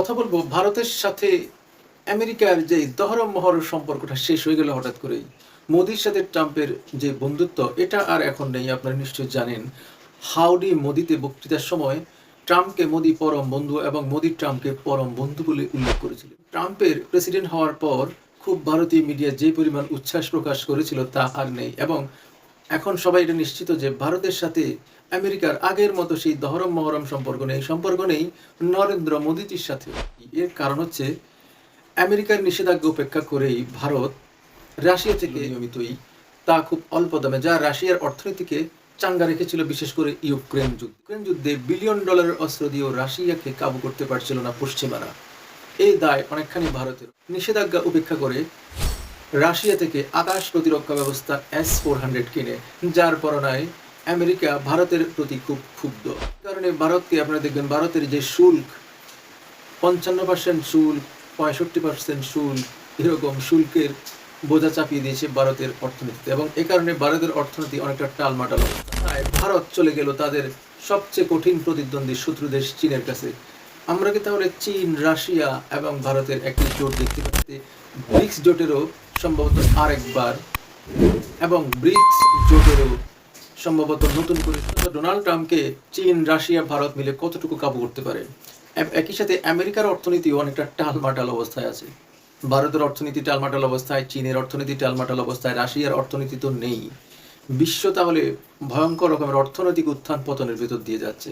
কথা বলব, ভারতের সাথে আমেরিকার যে দহরম মহর সম্পর্কটা শেষ হয়ে গেল হঠাৎ করেই। মোদির সাথে ট্রাম্পের যে বন্ধুত্ব, এটা আর এখন নেই, আপনারা নিশ্চয়ই জানেন। হাউডি মোদিতে বক্তৃতার সময় ট্রাম্পকে মোদি পরম বন্ধু এবং মোদি ট্রাম্পকে পরম বন্ধু বলে উল্লেখ করেছিল ট্রাম্পের প্রেসিডেন্ট হওয়ার পর খুব ভারতীয় মিডিয়া যে পরিমাণ উচ্ছ্বাস প্রকাশ করেছিল তা আর নেই এবং এখন সবাই এটা নিশ্চিত যে ভারতের সাথে আমেরিকার আগের মতো সেই দহরম মহরম সম্পর্ক নেই সম্পর্ক নেই নরেন্দ্র মোদীজির সাথে এর কারণ হচ্ছে আমেরিকার নিষেধাজ্ঞা উপেক্ষা করেই ভারত রাশিয়া থেকে নিয়মিতই তা খুব অল্প দামে, যা রাশিয়ার অর্থনীতিকে চাঙ্গা রেখেছিল, বিশেষ করে ইউক্রেন যুদ্ধ। ইউক্রেন যুদ্ধে বিলিয়ন ডলারের অস্ত্র দিয়েও রাশিয়াকে কাবু করতে পারছিল না পশ্চিমারা। এই দায় অনেকখানি ভারতের। নিষেধাজ্ঞা উপেক্ষা করে রাশিয়া থেকে আকাশ প্রতিরক্ষা ব্যবস্থা এস ফোর হান্ড্রেড কিনে, যার পরনায় আমেরিকা ভারতের প্রতি খুব ক্ষুব্ধ। কারণে ভারতকে আপনারা দেখবেন, ভারতের যে শুল্ক, পঞ্চান্ন পার্সেন্ট শুল্ক, পঁয়ষট্টি পার্সেন্ট শুল্ক, এরকম শুল্কের বোঝা চাপিয়ে দিয়েছে ভারতের অর্থনীতিতে। এবং এ কারণে ভারতের অর্থনীতি অনেকটা টালমাটাল ভারত চলে গেল তাদের সবচেয়ে কঠিন প্রতিদ্বন্দ্বী শত্রু দেশ চীনের কাছে। আমরা কি তাহলে চীন, রাশিয়া এবং ভারতের একটি জোট দেখতে পাচ্ছি। ব্রিক্স জোটেরও সম্ভবত আরেকবার এবং ব্রিক্স জোটেরও সম্ভবত নতুন করে ডোনাল্ড ট্রাম্পকে চীন, রাশিয়া, ভারত মিলে কতটুকু কাবু করতে পারে? একই সাথে আমেরিকার অর্থনীতিও অনেকটা টালমাটাল অবস্থায় আছে। ভারতের অর্থনীতি টালমাটাল অবস্থায়, চীনের অর্থনীতি টালমাটাল অবস্থায়, রাশিয়ার অর্থনীতি তো নেই। বিশ্ব তাহলে ভয়ঙ্কর রকমের অর্থনৈতিক উত্থান পতনের ভিতর দিয়ে যাচ্ছে।